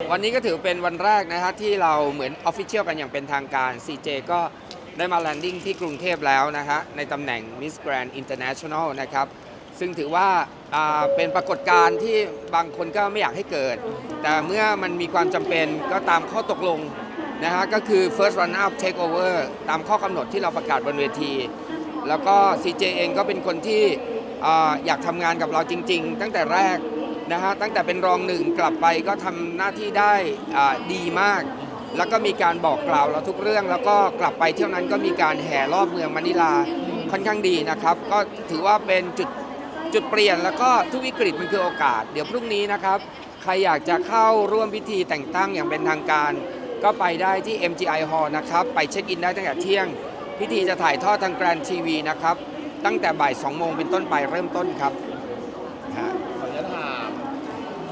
วันนี้ก็ถือเป็นวันแรกนะฮะที่เราเหมือนออฟฟิเชียลกันอย่างเป็นทางการ CJ ก็ได้มาแลนดิ้งที่กรุงเทพแล้วนะฮะในตำแหน่ง Miss Grand International นะครับ ซึ่งถือว่าอ่าเป็นปรากฏการณ์ที่บางคนก็ไม่อยากให้เกิด แต่เมื่อมันมีความจำเป็นก็ตามข้อตกลงนะฮะก็คือ first run up take over ตามข้อกำหนดที่เราประกาศบนเวที แล้วก็ CJ เองก็เป็นคนที่อาอยากทำงานกับเราจริง ๆ ตั้งแต่แรก นะฮะตั้งแต่เป็นรองหนึ่งกลับไปก็ทำหน้าที่ได้อ่าดีมาก แล้วก็มีการบอกกล่าวเราทุกเรื่อง แล้วก็กลับไปเที่ยวนั้นก็มีการแห่รอบเมืองมะนิลาค่อนข้างดีนะครับ ก็ถือว่าเป็นจุดจุดเปลี่ยนแล้วก็ทุกวิกฤตมันคือโอกาส เดี๋ยวพรุ่งนี้นะครับ ใครอยากจะเข้าร่วมพิธีแต่งตั้งอย่างเป็นทางการ ก็ไปได้ที่ MGI Hall นะครับ ไปเช็คอินได้ตั้งแต่เที่ยง พิธีจะถ่ายทอดทางแกรนทีวีนะครับ ตั้งแต่บ่าย2โมงเป็นต้นไปเริ่มต้นครับฮะ ขออนุญาตถาม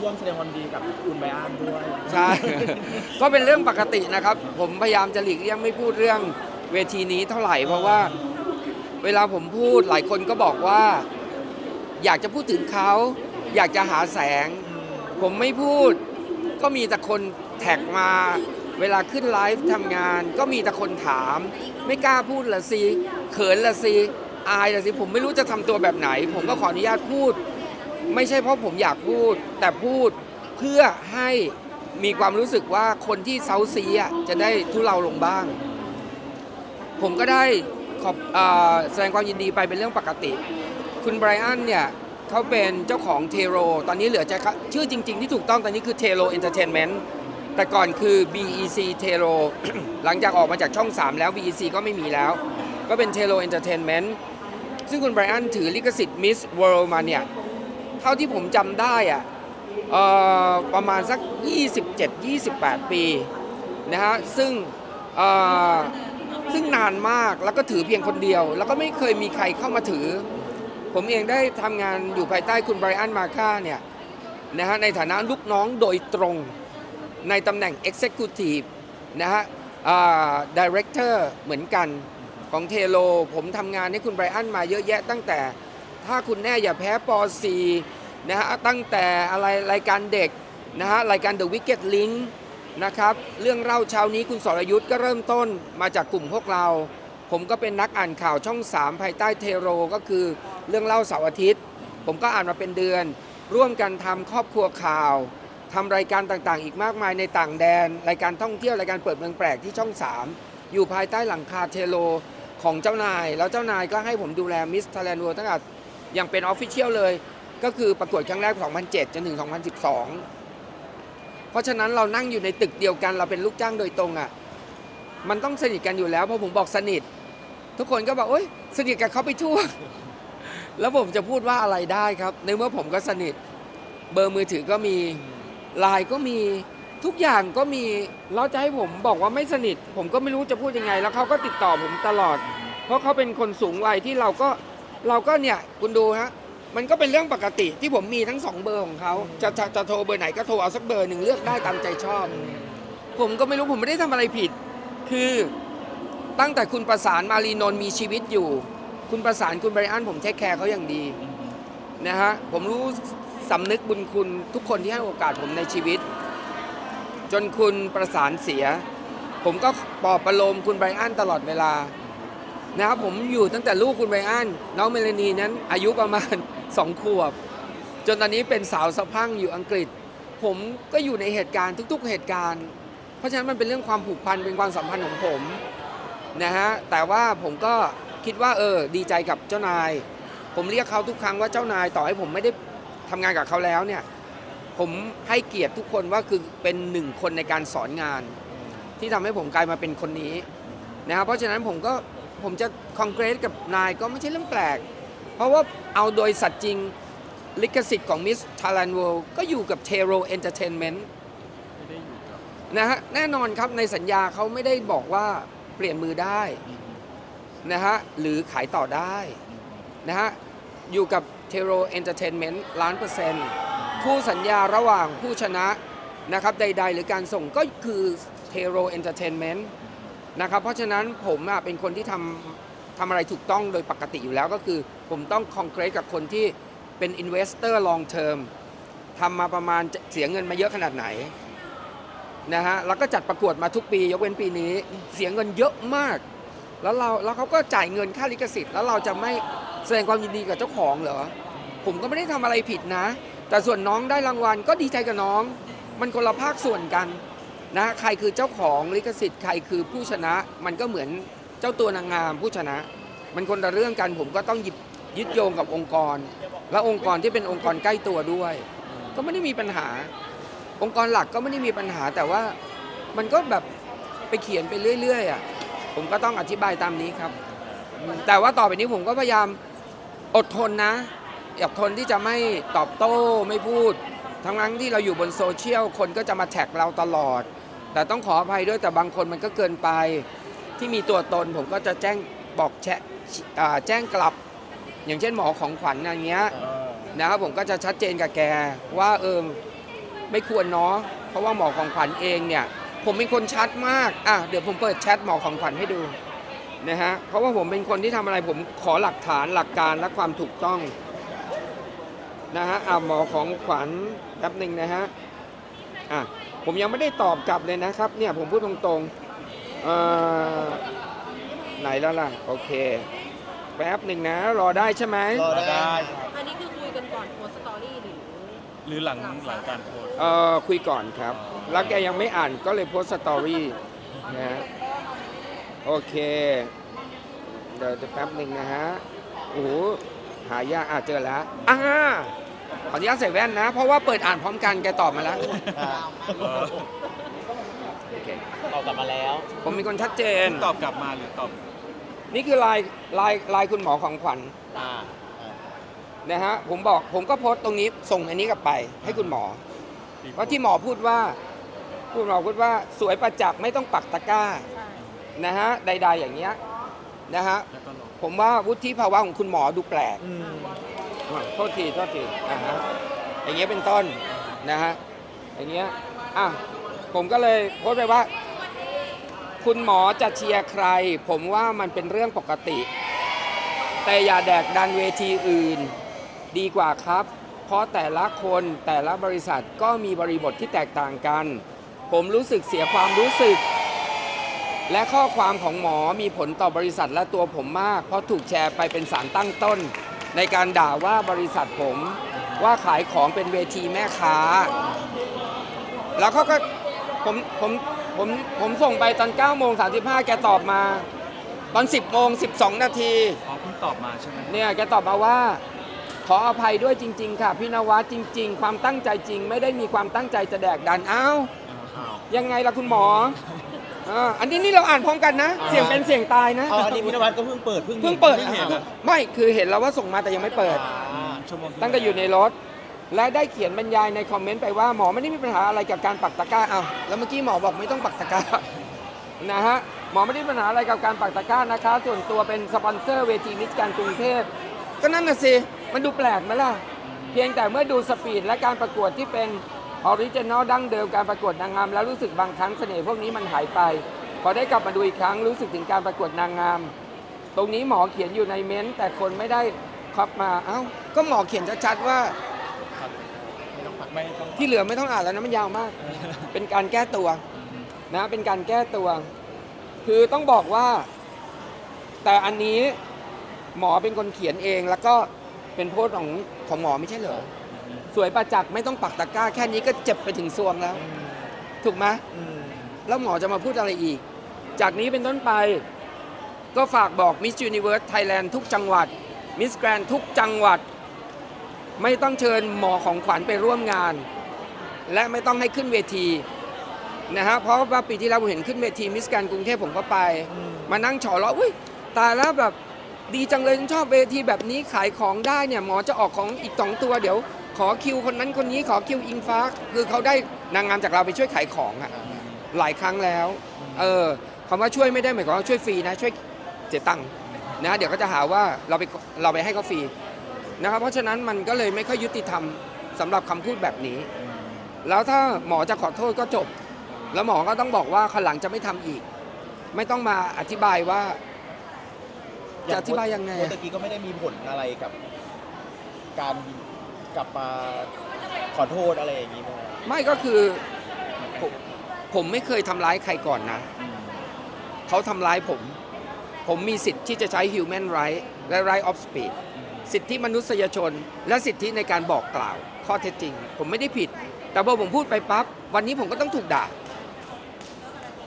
ร่วมแสดงความดีกับคุณไบรอันด้วยใช่ ก็เป็นเรื่องปกตินะครับ ผมพยายามจะหลีกเลี่ยงไม่พูดเรื่องเวทีนี้เท่าไหร่ เพราะว่าเวลาผมพูดหลายคนก็บอกว่า อยากจะพูดถึงเขา อยากจะหาแสง ผมไม่พูด ก็มีแต่คนแท็กมา เวลาขึ้นไลฟ์ทำงาน ก็มีแต่คนถาม ไม่กล้าพูดละสิเขินละสิอายละสิผมไม่รู้จะทำตัวแบบไหน ผมก็ขออนุญาตพูด ไม่ใช่เพราะผมอยากพูด แต่พูดเพื่อให้มีความรู้สึกว่าคนที่เซาซีอะจะได้ทุเลาลงบ้าง ผมก็ได้ขอบอแสดงความยินดีไปเป็นเรื่องปกติ คุณไบรอันเนี่ยเขาเป็นเจ้าของเทโร ตอนนี้เหลือจะชื่อจริง ๆ ที่ถูกต้องตอนนี้คือเทโรเอนเตอร์เทนเมนต์แต่ก่อนคือ BEC เทโรหลังจากออกมาจากช่อง 3 แล้ว BEC ก็ไม่มีแล้ว ก็เป็นเทโรเอนเตอร์เทนเมนต์ซึ่งคุณไบรอันถือลิขสิทธิ์ Miss World มาเนี่ย ท่าที่ผมจำได้อะออประมาณสัก 27-28 ปีนะฮะซึ่งซึ่งนานมากแล้วก็ถือเพียงคนเดียว แล้วก็ไม่เคยมีใครเข้ามาถือ ผมเองได้ทำงานอยู่ภายใต้คุณไบรอันมาค่าเนี่ยนะฮะในฐานะลูกน้องโดยตรงในตำแหน่ง Executive นะฮะอ่า Director เหมือนกันของเทโล ผมทำงานให้คุณไบรอันมาเยอะแยะตั้งแต่ ถ้าคุณแน่อย่าแพ้ป .4 นะฮะตั้งแต่อะไรรายการเด็กนะฮะรายการ The Wicked Link นะครับเรื่องเล่าเช้านี้คุณสรยุทธ์ก็เริ่มต้นมาจากกลุ่มพวกเรา ผมก็เป็นนักอ่านข่าวช่อง 3 ภายใต้เทโรก็คือเรื่องเล่าเสาร์อาทิตย์ ผมก็อ่านมาเป็นเดือน ร่วมกันทำครอบครัวข่าวทำรายการต่างๆ อีกมากมายในต่างแดน รายการท่องเที่ยวรายการเปิดเมืองแปลกที่ช่อง 3 อยู่ภายใต้หลังคาเทโลของเจ้านาย แล้วเจ้านายก็ให้ผมดูแลมิสท a แลนด์ w ตั้งแต่อย่างเป็นออฟฟิเชียลเลย ก็คือประกวดครั้งแรก 2007 จนถึง 2012 เพราะฉะนั้นเรานั่งอยู่ในตึกเดียวกัน เราเป็นลูกจ้างโดยตรงอะ่ะ มันต้องสนิทกันอยู่แล้วเพราะผมบอกสนิท ทุกคนก็บอกโอ๊ยสนิทกับเขาไปทั่ว แล้วผมจะพูดว่าอะไรได้ครับ ในเมื่อผมก็สนิท เบอร์มือถือก็มีไลน์ก็มีทุกอย่างก็มีแล้วจะให้ผมบอกว่าไม่สนิท ผมก็ไม่รู้จะพูดยังไง แล้วเขาก็ติดต่อผมตลอด เพราะเขาเป็นคนสูงวัยที่เราก็เราก็เนี่ยคุณดูฮะ มันก็เป็นเรื่องปกติที่ผมมีทั้งสองเบอร์ของเขาจะจะจะโทรเบอร์ไหนก็โทรเอาสักเบอร์หนึ่งเลือกได้ตามใจชอบ ผมก็ไม่รู้ผมไม่ได้ทำอะไรผิด คือตั้งแต่คุณประสานมารีนนท์มีชีวิตอยู่ คุณประสานคุณไบรอันผมเทคแคร์เขาอย่างดีนะฮะผมรู้สำนึกบุญคุณทุกคนที่ให้โอกาสผมในชีวิต จนคุณประสานเสีย ผมก็ปลอบประโลมคุณไบรอันตลอดเวลานะครับผมอยู่ตั้งแต่ลูกคุณไบรอันน้องเมลานีนั้นอายุประมาณ สองขวบ จนตอนนี้เป็นสาวสะพั่งอยู่อังกฤษ ผมก็อยู่ในเหตุการณ์ทุก ๆ เหตุการณ์ เพราะฉะนั้นมันเป็นเรื่องความผูกพันเป็นความสัมพันธ์ของผมนะฮะแต่ว่าผมก็คิดว่าเออดีใจกับเจ้านาย ผมเรียกเขาทุกครั้งว่าเจ้านายต่อให้ผมไม่ได้ทำงานกับเขาแล้วเนี่ยผมให้เกียรติทุกคนว่าคือเป็นหนึ่งคนในการสอนงาน ที่ทำให้ผมกลายมาเป็นคนนี้นะครับเพราะฉะนั้นผมก็ผมจะคอนเกรสกับนายก็ไม่ใช่เรื่องแปลก เพราะว่าเอาโดยสัตว์จริงลิขสิทธิ์ของ Miss Thailand World ก็อยู่กับ t e r o Entertainment ไม่ได้อยู่กับนะฮะแน่นอนครับในสัญญาเขาไม่ได้บอกว่าเปลี่ยนมือได้นะฮะหรือขายต่อได้นะฮะอยู่กับ t e r o Entertainment ล้านเปอร์เซ็นต์คู่สัญญาระหว่างผู้ชนะนะครับใด ๆ หรือการส่งก็คือ t e r o Entertainment นต์นะครับเพราะฉะนั้นผมเป็นคนที่ทำ ทำอะไรถูกต้องโดยปกติอยู่แล้วก็คือ ผมต้องคอนเกรสกับคนที่เป็น investor long term ทำมาประมาณเสียเงินมาเยอะขนาดไหนนะฮะแล้วก็จัดประกวดมาทุกปี ยกเว้นปีนี้ เสียเงินเยอะมาก แล้วเราแล้วเขาก็จ่ายเงินค่าลิขสิทธิ์แล้วเราจะไม่แสดงความยินดีกับเจ้าของเหรอผมก็ไม่ได้ทำอะไรผิดนะ แต่ส่วนน้องได้รางวัลก็ดีใจกับน้อง มันคนละภาคส่วนกันนะใครคือเจ้าของลิขสิทธิ์ใครคือผู้ชนะมันก็เหมือน จ้าตัวนางงามผู้ชนะ มันคนละเรื่องกันผมก็ต้องหยิบยึดโยงกับองค์กร และองค์กรที่เป็นองค์กรใกล้ตัวด้วย ก็ไม่ได้มีปัญหา องค์กรหลักก็ไม่ได้มีปัญหา แต่ว่ามันก็แบบไปเขียนไปเรื่อยๆอะผมก็ต้องอธิบายตามนี้ครับ แต่ว่าต่อไปนี้ผมก็พยายามอดทนนะอดทนที่จะไม่ตอบโต้ไม่พูด ทั้งนั้นที่เราอยู่บนโซเชียลคนก็จะมาแท็กเราตลอด แต่ต้องขออภัยด้วยแต่บางคนมันก็เกินไป ที่มีตัวตนผมก็จะแจ้งบอกแชะอ่าแจ้งกลับ อย่างเช่นหมอของขวัญอะไรเงี้ยเออนะครับผมก็จะชัดเจนกับแกว่าเออไม่ควรเนาะเพราะว่าหมอของขวัญเองเนี่ย ผมเป็นคนชัดมากอะเดี๋ยวผมเปิดแชทหมอของขวัญให้ดูนะฮะเพราะว่าผมเป็นคนที่ทำอะไรผมขอหลักฐานหลักการและความถูกต้องนะฮะอะหมอของขวัญแป๊บหนึ่งนะฮะอะผมยังไม่ได้ตอบกลับเลยนะครับเนี่ยผมพูดตรงๆ เอ่อไหนแล้วล่ะ โอเค แป๊บหนึ่งนะ รอได้ใช่ไหมรอได้ อันนี้คือคุยกันก่อนโพสต์สตอรี่หรือ หรือหลังหลังการโพสต์เอ่อคุยก่อนครับ แล้วแกยังไม่อ่านก็เลยโพสต์สตอรี่นะฮะโอเค เดี๋ยวแป๊บหนึ่งนะฮะ โอ้โหหายากอะเจอแล้วอ่าขออนุญาตใส่แว่นนะ เพราะว่าเปิดอ่านพร้อมกันแกตอบมาแล้วอ่าโอเค ตอบกลับมาแล้ว ผมเป็นคนชัดเจน ตอบกลับมาหรือตอบนี่คือลายลายลายคุณหมอของขวัญอ่านะฮะผมบอกผมก็โพสต์ตรงนี้ส่งอันนี้กลับไป ให้คุณหมอว่าที่หมอพูดว่าคุณหมอพูดว่าสวยประจักษ์ไม่ต้องปักตะกร้าใช่นะฮะใด ๆ อย่างเงี้ยนะฮะแล้วก็ลงผมว่าวุฒิภาวะของคุณหมอดูแปลกอืมอะโทษทีโทษทีนะฮะอย่างเงี้ยเป็นต้นนะฮะอย่างเงี้ยอะผมก็เลยโพสต์ไปว่า คุณหมอจะเชียร์ใคร ผมว่ามันเป็นเรื่องปกติ แต่อย่าแดกดันเวทีอื่น ดีกว่าครับ เพราะแต่ละคนแต่ละบริษัทก็มีบริบทที่แตกต่างกัน ผมรู้สึกเสียความรู้สึก และข้อความของหมอมีผลต่อบริษัทและตัวผมมาก เพราะถูกแชร์ไปเป็นสารตั้งต้น ในการด่าว่าบริษัทผมว่าขายของเป็นเวทีแม่ค้า แล้วเขาก็ผมผม ผมผมส่งไปตอน9โมง35 แกตอบมา ตอน 10โมง12 นาที อ๋อเพิ่งตอบมาใช่ไหมเนี่ยแกตอบมาว่า ขออภัยด้วยจริง ๆ ค่ะ พี่นวัดจริง ๆ ความตั้งใจจริง ไม่ได้มีความตั้งใจจะแดกดันอ้าวอ้าว ยังไงล่ะคุณหมออ่าอันนี้นี่เราอ่านพร้อมกันนะเสียงเป็นเสียงตายนะเอาอันนี้พี่นวัดก็เพิ่งเปิดเพิ่งเพิ่งเปิดเห็นอะไม่คือเห็นแล้วว่าส่งมาแต่ยังไม่เปิด อ่าชั่วโมงที่ตั้งแต่อยู่ในรถ และได้เขียนบรรยายในคอมเมนต์ไปว่าหมอไม่ได้มีปัญหาอะไรกับการปักตะกร้าเอาแล้วเมื่อกี้หมอบอกไม่ต้องปักตะกร้านะฮะหมอไม่ได้มีปัญหาอะไรกับการปักตะกร้านะคะ ส่วนตัวเป็นสปอนเซอร์เวทีมิสการกรุงเทพก็นั่นน่ะสิมันดูแปลกไหมล่ะ เพียงแต่เมื่อดูสปีดและการประกวดที่เป็นออริจินอลดั้งเดิมการประกวดนางงาม แล้วรู้สึกบางครั้งเสน่ห์พวกนี้มันหายไป พอได้กลับมาดูอีกครั้งรู้สึกถึงการประกวดนางงาม ตรงนี้หมอเขียนอยู่ในเม้นต์แต่คนไม่ได้ครับมาเอ้าก็หมอเขียนชัดๆว่า ไม่ต้องที่เหลือไม่ต้องอ่านแล้วนะมันยาวมาก เป็นการแก้ตัวนะ เป็นการแก้ตัว คือต้องบอกว่า แต่อันนี้หมอเป็นคนเขียนเอง แล้วก็เป็นโพสต์ของของหมอไม่ใช่เหรอสวยประจักษ์ไม่ต้องปักตะกร้า แค่นี้ก็เจ็บไปถึงซวงแล้ว ถูกไหมอืมแล้วหมอจะมาพูดอะไรอีก จากนี้เป็นต้นไป ก็ฝากบอก Miss Universe Thailand ทุกจังหวัด Miss Grand ทุกจังหวัด ไม่ต้องเชิญหมอของขวัญไปร่วมงาน และไม่ต้องให้ขึ้นเวทีนะฮะเพราะว่าปีที่แล้วผมเห็นขึ้นเวทีมิสแกรนกรุงเทพผมก็ไปอืมมานั่งฉอล้ออุ้ยตายแล้วแบบดีจังเลยฉันชอบเวทีแบบนี้ขายของได้เนี่ยหมอจะออกของอีกสองตัวเดี๋ยว ขอคิวคนนั้นคนนี้ขอคิวอิงฟ้า คือเขาได้นางงามจากเราไปช่วยขายของอะอ่าหลายครั้งแล้วเออคำว่าช่วยไม่ได้หมายความว่าช่วยฟรีนะช่วยเสียตังค์นะเดี๋ยวก็จะหาว่าเราไปเราไปให้เขาฟรี นะครับ เพราะฉะนั้นมันก็เลยไม่ค่อยยุติธรรมสำหรับคำพูดแบบนี้ แล้วถ้าหมอจะขอโทษก็จบ แล้วหมอก็ต้องบอกว่าขนหลังจะไม่ทำอีก ไม่ต้องมาอธิบายว่า จะอธิบายยังไงโพสอะต์ตะกี้ก็ไม่ได้มีผลอะไรกับ การกลับมาขอโทษอะไรอย่างนี้ไหมครับไม่ก็คือผมผผมไม่เคยทำร้ายใครก่อนนะ เขาทำร้ายผม ผมมีสิทธิ์ที่จะใช้ human right และ right of speech สิทธิมนุษยชน และสิทธิในการบอกกล่าว ข้อเท็จจริง ผมไม่ได้ผิด แต่พอผมพูดไปปั๊บวันนี้ผมก็ต้องถูกด่า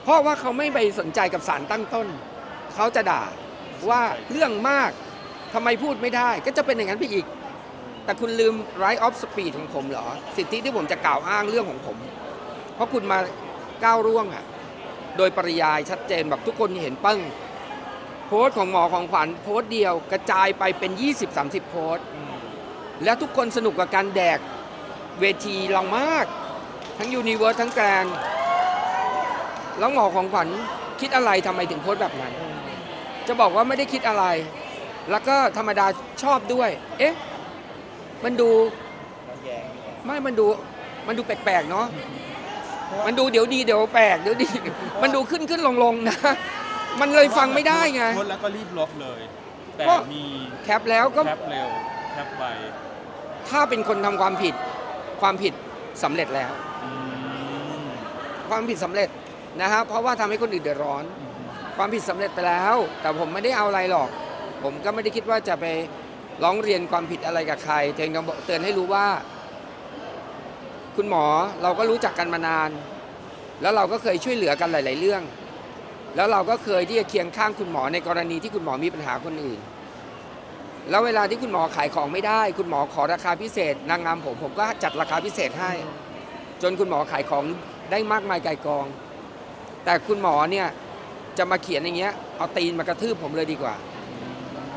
เพราะว่าเขาไม่ไปสนใจกับสารตั้งต้น เขาจะด่าว่าเรื่องมากทำไมพูดไม่ได้ ก็จะเป็นอย่างนั้นไปอีก แต่คุณลืม right of speed ของผมเหรอ สิทธิที่ผมจะกล่าวอ้างเรื่องของผม เพราะคุณมาก้าวร่วงอะโดยปริยายชัดเจนแบบทุกคนเห็นปึ้ง โพสต์ของหมอของขวัญโพสต์เดียวกระจายไปเป็น 20-30 โพสต์ แล้วทุกคนสนุกกับการแดกเวทีเรามาก ทั้งยูนิเวิร์สทั้งแกรนด์แล้วหมอของขวัญคิดอะไรทำไมถึงโพสต์แบบนั้น จะบอกว่าไม่ได้คิดอะไร แล้วก็ธรรมดาชอบด้วย เอ๊ะ มันดูแย้งไม่มันดูมันดูแปลกๆเนาะมันดูเดี๋ยวดีเดี๋ยวแปลกเดี๋ยวดี มันดูขึ้นขึ้นลงลงๆนะ มันเลยฟังไม่ได้ไง โพสต์แล้วก็รีบลบเลย แต่ก็ มีแคปแล้วก็แคปเร็วแคปไปถ้าเป็นคนทำความผิด ความผิดสำเร็จแล้ว อืมความผิดสำเร็จนะครับเพราะว่าทำให้คนอื่นเดือดร้อนความผิดสำเร็จไปแล้ว แต่ผมไม่ได้เอาอะไรหรอก ผมก็ไม่ได้คิดว่าจะไปร้องเรียนความผิดอะไรกับใครเพียงแต่บอกเตือนให้รู้ว่า คุณหมอเราก็รู้จักกันมานาน แล้วเราก็เคยช่วยเหลือกันหลาย ๆ เรื่อง แล้วเราก็เคยที่จะเคียงข้างคุณหมอในกรณีที่คุณหมอมีปัญหาคนอื่น แล้วเวลาที่คุณหมอขายของไม่ได้ คุณหมอขอราคาพิเศษ นางงามผมผมก็จัดราคาพิเศษให้ จนคุณหมอขายของได้มากมายไกลกอง แต่คุณหมอเนี่ยจะมาเขียนอย่างเงี้ยเอาตีนมากระทืบผมเลยดีกว่า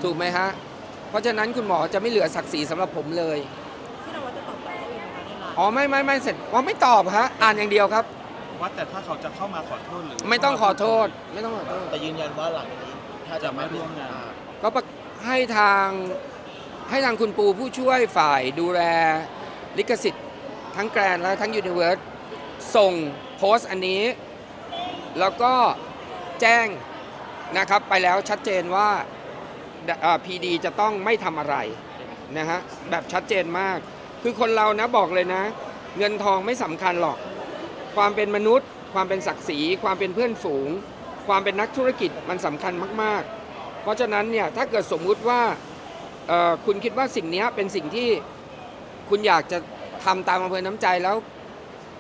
ถูกไหมฮะ เพราะฉะนั้นคุณหมอจะไม่เหลือศักดิ์ศรีสำหรับผมเลย ที่เราว่าจะตอบแบบนี้นะคะในไลน์ อ๋อไม่ไม่ไม่เสร็จว่าไม่ตอบฮะอ่านอย่างเดียวครับ ว่าแต่ถ้าเขาจะเข้ามาขอโทษหรือไม่ต้องขอโทษ ไม่ต้องขอโทษ แต่ยืนยันว่าหลังจากนี้ถ้าจะไม่ร่วมงาน ก็ประให้ทางให้ทางคุณปูผู้ช่วยฝ่ายดูแลลิขสิทธิ์ทั้งแกรนด์และทั้งยูนิเวิร์สส่งโพสต์อันนี้ แล้วก็แจ้งนะครับไปแล้วชัดเจนว่าพีดีจะต้องไม่ทำอะไรนะฮะแบบชัดเจนมาก คือคนเรานะบอกเลยนะ เงินทองไม่สำคัญหรอก ความเป็นมนุษย์ ความเป็นศักดิ์ศรี ความเป็นเพื่อนฝูง ความเป็นนักธุรกิจมันสำคัญมาก ๆ เพราะฉะนั้นเนี่ยถ้าเกิดสมมุติว่าคุณคิดว่าสิ่งนี้เป็นสิ่งที่คุณอยากจะทำตามอำเภอน้ำใจแล้ว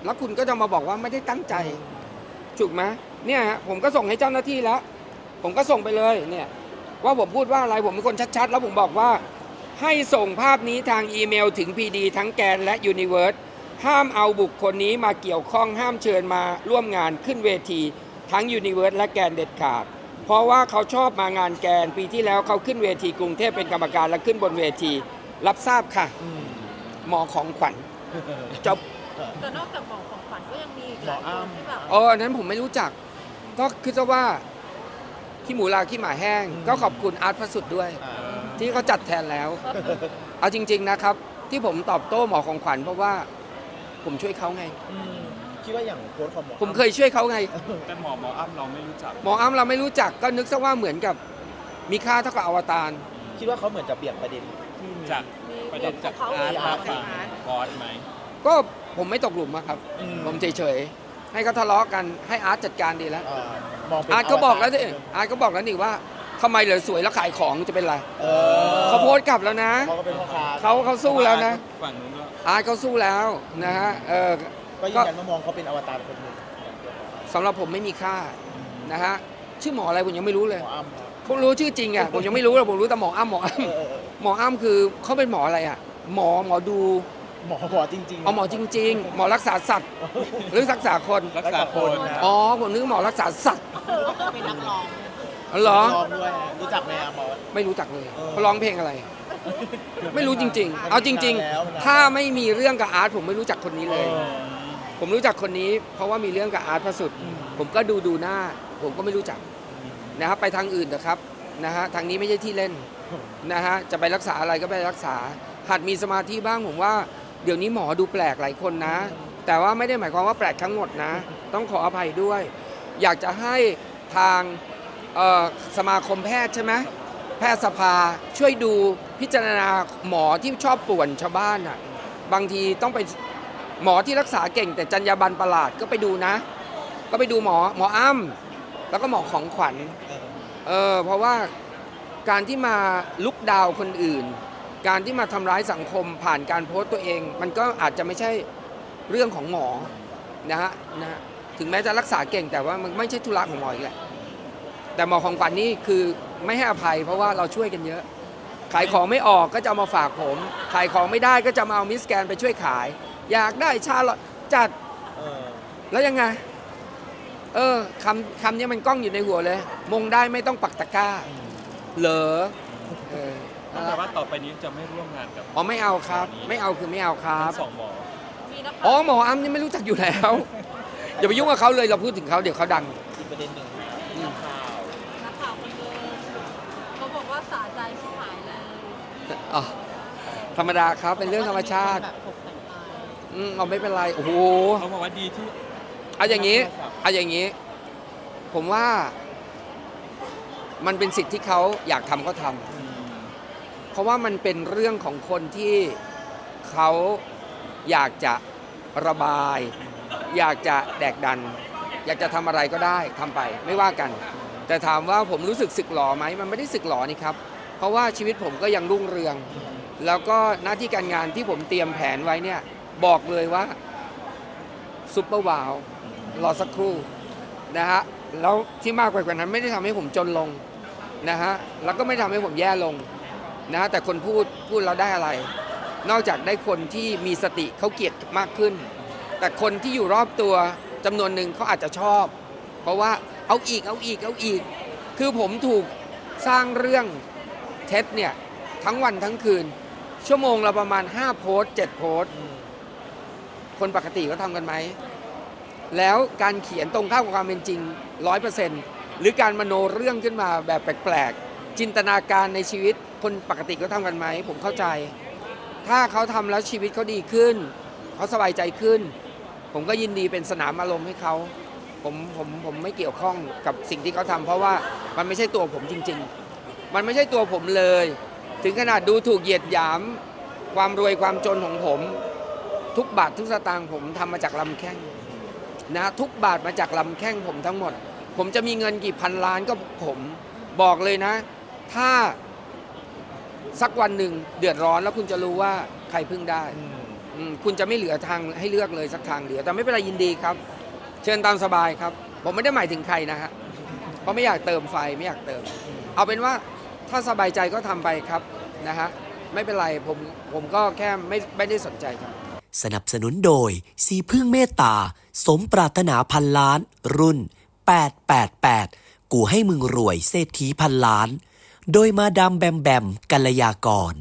แล้วคุณก็จะมาบอกว่าไม่ได้ตั้งใจถูกไหมเนี่ยฮะผมก็ส่งให้เจ้าหน้าที่แล้ว ผมก็ส่งไปเลยเนี่ยว่าผมพูดว่าอะไรผมเป็นคนชัดๆ แล้วผมบอกว่า ให้ส่งภาพนี้ทางอีเมลถึง PD ทั้งแกนและ Universe ห้ามเอาบุคคลนี้มาเกี่ยวข้องห้ามเชิญมาร่วมงานขึ้นเวที ทั้ง Universe และแกนเด็ดขาด เพราะว่าเขาชอบมางานแกนปีที่แล้วเขาขึ้นเวทีกรุงเทพเป็นกรรมการและขึ้นบนเวที รับทราบค่ะ หมอของขวัญจบแต่นอกจากหมอของขวัญก็ยังมีอีกหลายคนที่แบบเอออันนั้นผมไม่รู้จัก ก็คือจะว่าขี้หมูลาขี้หมาแห้ง ก็ขอบคุณอาร์ตพระสุดด้วย ที่เขาจัดแทนแล้ว เอาจริง ๆนะครับ ที่ผมตอบโต้หมอของขวัญเพราะว่า ผมช่วยเขาไงคิดว่าอย่างโพสต์ของหมอผมเคยช่วยเขาไง แต่หมอหมออ้ำเราไม่รู้จักหมออ้ำเราไม่รู้จักก็นึกซะว่าเหมือนกับมีค่าเท่ากับอวตาร คิดว่าเขาเหมือนจะเบี่ยงประเด็นที่มี จากมีประเด็นจากของเขาอาร์ตเองมาขฝั่องงอาร์ตบอสไหม ก็ผมไม่ตกหลุมอะครับ อืม ผมเฉยๆ ให้เขาทะเลาะกันให้อาร์ตจัดการดีแล้ว เอ่อมองเป็นอาร์ตก็บอกแล้วตสิอาร์ตก็บอกแล้วนี่ว่าทำไมเหลือสวยแล้วขายของจะเป็นไรเออเขาโพสต์กลับแล้วนะ เขาก็เป็นพ่อค้าเขาเขาสู้แล้วนะ ฝั่งนู้นก็ อาร์ตเขาสู้แล้วนะฮะเออก็ยืนยันว่ามองเขาเป็นอวตารคนหนึ่งสำหรับผมไม่มีค่านะฮะชื่อหมออะไรผมยังไม่รู้เลย หมออ้ำครับผมรู้ชื่อจริงอะผมยังไม่รู้เลยผมรู้แต่หมออ้ำหมออ้เออเออเออำหมออ้ำคือเขาเป็นหมออะไรอะ หมอหมอดูหมอหมอจริงๆเอาหมอจริง ๆ หมอรักษาสัตว์หรือรักษาคนรักษาคนนะอ๋อผมนึกหมอรักษาสัตว์เป็นนักร้องอ๋อเหรอลองด้วยรู้จักไหมอะหมอไม่รู้จักเลยเออเขาร้องเพลงอะไร ไม่รู้จริง ๆ เอาจริง ๆ ถ้าไม่มีเรื่องกับอาร์ตผมไม่รู้จักคนนี้เลย ผมรู้จักคนนี้ เพราะว่ามีเรื่องกับอาร์ตพระสุด ผมก็ดูดูหน้า ผมก็ไม่รู้จักนะครับไปทางอื่นนะครับนะฮะทางนี้ไม่ใช่ที่เล่นนะฮะจะไปรักษาอะไรก็ไปรักษา หัดมีสมาธิบ้างผมว่าเดี๋ยวนี้หมอดูแปลกหลายคนนะ แต่ว่าไม่ได้หมายความว่าแปลกทั้งหมดนะ ต้องขออภัยด้วย อยากจะให้ทางสมาคมแพทย์ใช่ไหมแพทยสภาช่วยดู พิจารณาหมอที่ชอบป่วนชาวบ้านอะบางทีต้องไปหมอที่รักษาเก่ง แต่จรรยาบรรณประหลาดก็ไปดูนะ ก็ไปดูหมอหมออ้ำแล้วก็หมอของขวัญเออเพราะว่าการที่มาลุกดาวคนอื่น การที่มาทำร้ายสังคมผ่านการโพสต์ตัวเอง มันก็อาจจะไม่ใช่เรื่องของหมอนะฮะนะฮะถึงแม้จะรักษาเก่งแต่ว่ามันไม่ใช่ธุระของหมออีกแหละแต่หมอของขวัญนี่คือไม่ให้อภัยเพราะว่าเราช่วยกันเยอะ ขายของไม่ออกก็จะเอามาฝากผม ขายของไม่ได้ก็จะมาเอามิสแกนไปช่วยขาย อยากได้ชาลอตจัดเออแล้วยังไง เออคำคำนี้มันกล้องอยู่ในหัวเลย มงได้ไม่ต้องปักตะกร้า เหรอเออก็แปลว่าต่อไปนี้จะไม่ร่วมงานกับอ๋อไม่เอาครับ ไม่เอาคือไม่เอาครัทั้บงสองหมอมีนักอ๋อข่าวหมออ้ำนี่ไม่รู้จักอยู่แล้ว อย่าไปยุ่งกับเขาเลยเราพูดถึงเขาเดี๋ยวเขาดัง อีกประเด็นหนึ่ง อืม ข่าว นักข่าวคนเดิมเขาบอกว่าสะใจไม่หายเลย อ๋อธรรมดาครับเป็นเรื่องธรรมชาติแบบตกแต่งไปอืมเอาไม่เป็นไรโอ้โห เขาบอกว่าดีที่ เอาอย่างนี้ เอาอย่างนี้ ผมว่า มันเป็นสิทธิ์ที่เขาอยากทำก็ทำอืมเพราะว่ามันเป็นเรื่องของคนที่เขาอยากจะระบาย อยากจะแดกดัน อยากจะทำอะไรก็ได้ทำไป ไม่ว่ากัน แต่ถามว่าผมรู้สึกสึกหรอไหมมันไม่ได้สึกหรอนี่ครับเพ ราะว่าชีวิตผมก็ยังรุ่งเรือง แล้วก็หน้าที่การงานที่ผมเตรียมแผนไว้เนี่ยบอกเลยว่าซุปเปอร์วาวรอสักครู่นะฮะแล้วที่มากไปกว่านั้นไม่ได้ทำให้ผมจนลงนะฮะแล้วก็ไม่ทำให้ผมแย่ลงนะฮะแต่คนพูดพูดแล้วได้อะไร นอกจากได้คนที่มีสติเขาเกลียดมากขึ้น แต่คนที่อยู่รอบตัวจำนวนหนึ่งเขาอาจจะชอบ เพราะว่าเอาอีกเอาอีกเอาอีก คือผมถูกสร้างเรื่อง เท็จเนี่ย ทั้งวันทั้งคืน ชั่วโมงละประมาณ 5 โพสต์7โพสต์คนปกติก็ทำกันไหม แล้วการเขียนตรงข้ามกับความเป็นจริงร้อยเปอร์เซ็นต์หรือการมโนเรื่องขึ้นมาแบบแปลกๆ จินตนาการในชีวิต คนปกติก็ทำกันไหม ผมเข้าใจ ถ้าเขาทำแล้วชีวิตเขาดีขึ้น เขาสบายใจขึ้น ผมก็ยินดีเป็นสนามอารมณ์ให้เขาผมผมผมไม่เกี่ยวข้องกับสิ่งที่เขาทำเพราะว่ามันไม่ใช่ตัวผมจริง ๆ มันไม่ใช่ตัวผมเลย ถึงขนาดดูถูกเหยียดหยาม ความรวยความจนของผม ทุกบาททุกสตางค์ผมทำมาจากลำแข้งนะทุกบาทมาจากลำแข้งผมทั้งหมด ผมจะมีเงินกี่พันล้านก็ผมบอกเลยนะ ถ้าสักวันหนึ่งเดือดร้อนแล้วคุณจะรู้ว่าใครพึ่งได้อืมอืมคุณจะไม่เหลือทางให้เลือกเลยสักทางเดียวแต่ไม่เป็นไรยินดีครับ เชิญตามสบายครับ ผมไม่ได้หมายถึงใครนะฮะเพราะไม่อยากเติมไฟไม่อยากเติม เอาเป็นว่า ถ้าสบายใจก็ทำไปครับนะฮะไม่เป็นไรผมผมก็แค่ไม่ไม่ได้สนใจครับ สนับสนุนโดย สีพึ่งเมตตา สมปรารถนาพันล้าน รุ่น 888 กูให้มึงรวยเศรษฐีพันล้าน โดยมาดามแบมแบมกัลยากร